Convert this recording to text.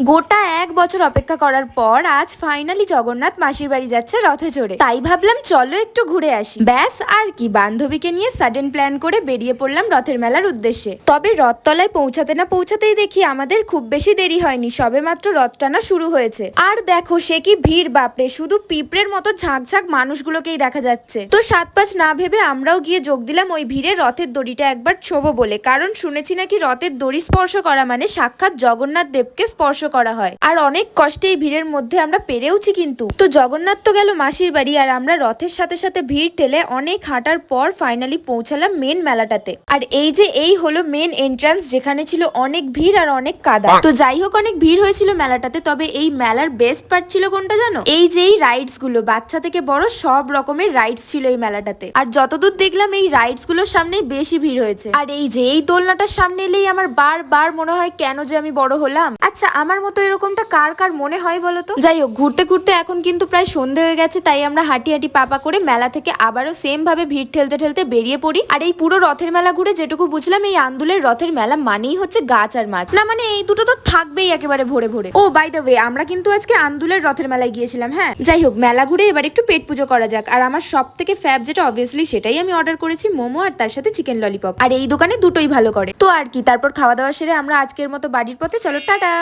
গোটা এক বছর অপেক্ষা করার পর আজ ফাইনালি জগন্নাথ মাসির বাড়ি যাচ্ছে রথে চড়ে তাই ভাবলাম চলো একটু ঘুরে আসি। ব্যাস, আর কি, বান্ধবীকে নিয়ে সাডেন প্ল্যান করে বেরিয়ে পড়লাম রথের মেলার উদ্দেশ্যে। তবে রথতলায় পৌঁছাতে না পৌঁছাতেই দেখি আমাদের খুব বেশি দেরি হয়নি, সবে মাত্র রথ টানা শুরু হয়েছে। আর দেখো, সে কি ভিড়, বাপরে, শুধু পিঁপড়ের মতো ঝাঁক ঝাঁক মানুষগুলোকেই দেখা যাচ্ছে। তো সাত পাঁচ না ভেবে আমরাও গিয়ে যোগ দিলাম ওই ভিড়ে রথের দড়িটা একবার ছোবো বলে, কারণ শুনেছি নাকি রথের দড়ি স্পর্শ করা মানে সাক্ষাৎ জগন্নাথ দেবকে স্পর্শ করা হয়। আর অনেক কষ্টে এই ভিড়ের মধ্যে আমরা পেরেওছি কিন্তু। তো জগন্নাথ তো গেল মাসির বাড়ি আর আমরা রথের সাথে সাথে ভিড় ঠেলে অনেক হাঁটার পর ফাইনালি পৌঁছালাম মেন মেলাটাতে। আর এই যে এই হলো মেন এন্ট্রান্স যেখানে ছিল অনেক ভিড় আর অনেক কাদা। তো যাই হোক, অনেক ভিড় হয়েছিল মেলাটাতে, তবে এই মেলার বেস্ট পার্ট ছিল কোনটা জানো? এই যে এই রাইডসগুলো, বাচ্চা থেকে বড় সব রকমের রাইডস ছিল এই মেলাটাতে। আর যতদূর দেখলাম এই রাইডসগুলোর সামনে বেশি ভিড় হয়েছে। আর এই যে এই দোলনাটার সামনে এলেই আমার বারবার মনে হয় কেন যে আমি বড় হলাম। আচ্ছা আমার মতো এরকমটা কার কার মনে হয় বলো তো? যাই হোক, ঘুরতে ঘুরতে এখন কিন্তু প্রায় সন্ধে হয়ে গেছে, তাই আমরা হাঁটি হাঁটি পাপা করে মেলা থেকে আবারও সেম ভাবে ভিড় ঠেলতে ঠেলতে বেরিয়ে পড়ি। আর এই পুরো রথের মেলা ঘুরে যেটুকু বুঝলাম, এই আন্দুলের রথের মেলা মানেই হচ্ছে গাছ আর মাছ। না মানে এই দুটো তো থাকবেই একেবারে ভরে ভরে। ও বাই দ্য ওয়ে আমরা কিন্তু আজকে আন্দুলের রথের মেলায় গিয়েছিলাম হ্যাঁ? যাই হোক, মেলা ঘুরে এবার একটু পেট পুজো করা যাক। আর আমার সব থেকে ফ্যাব যেটা অবভিয়াসলি সেটাই আমি অর্ডার করেছি, মোমো আর তার সাথে চিকেন ললিপপ আর এই দোকানে দুটোই ভালো করে। তো আর কি, তারপর খাওয়া দাওয়া সেরে আমরা আজকের মতো বাড়ির পথে, চলো, টাটা!